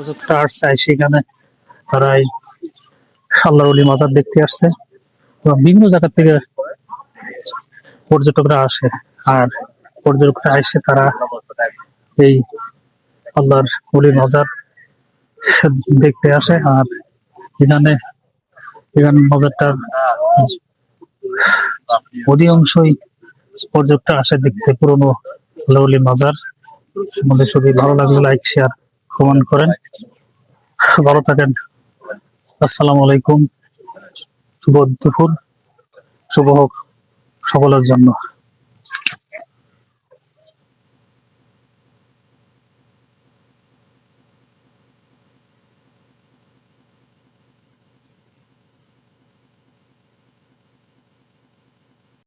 প্রযুক্তা আসছে, সেখানে তারা এই আল্লাহর অলি মাজার দেখতে আসছে। এবং বিভিন্ন জায়গা থেকে পর্যটকরা আসে, আর পর্যটকরা আসছে তারা এই আল্লাহর অলি মাজার দেখতে আসে, আর এখানে এখানে মাজারটার অধিকাংশই পর্যটক আসে দেখতে, পুরনো আল্লাহর অলি মাজার আমাদের যদি ভালো লাগল লাইক শেয়ার কমেন্ট করেন। ভালো থাকেন। আসসালামু আলাইকুম। শুভ দুপুর। শুভ হোক সকলের জন্য।